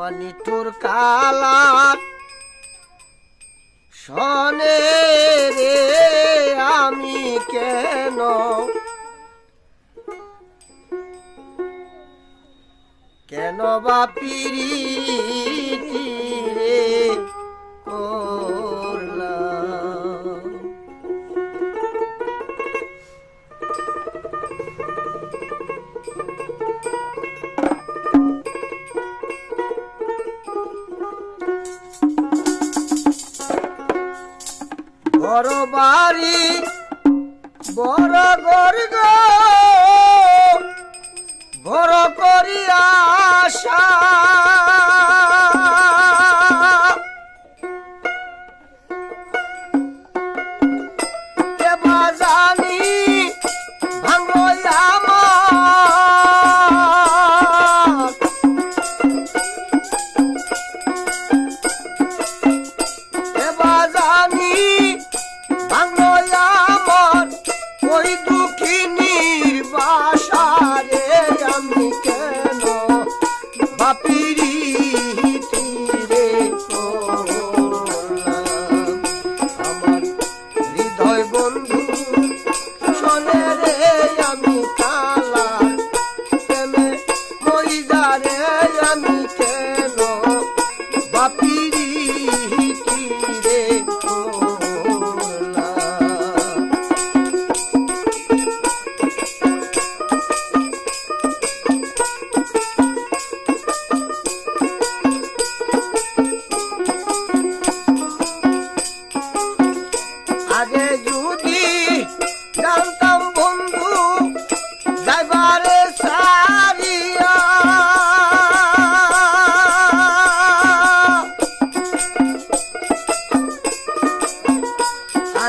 আমার কালাত কালার। সনে রে আমি কেন? কেন বা পিড়ি বড় বাড়ি বড় গর্গ বড় করিয়া আশা।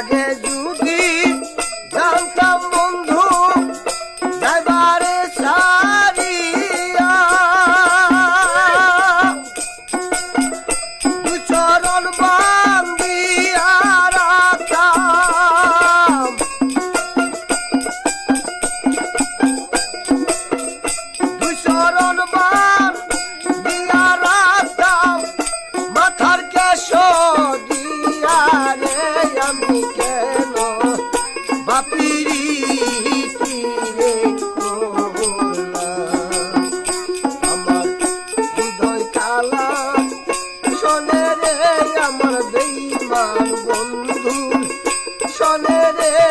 আগে যদি জানতাম বন্ধু যাইবারে সারিয়া। দু চরণ বান্দিয়া রাখতাম। দু চরণ Yeah.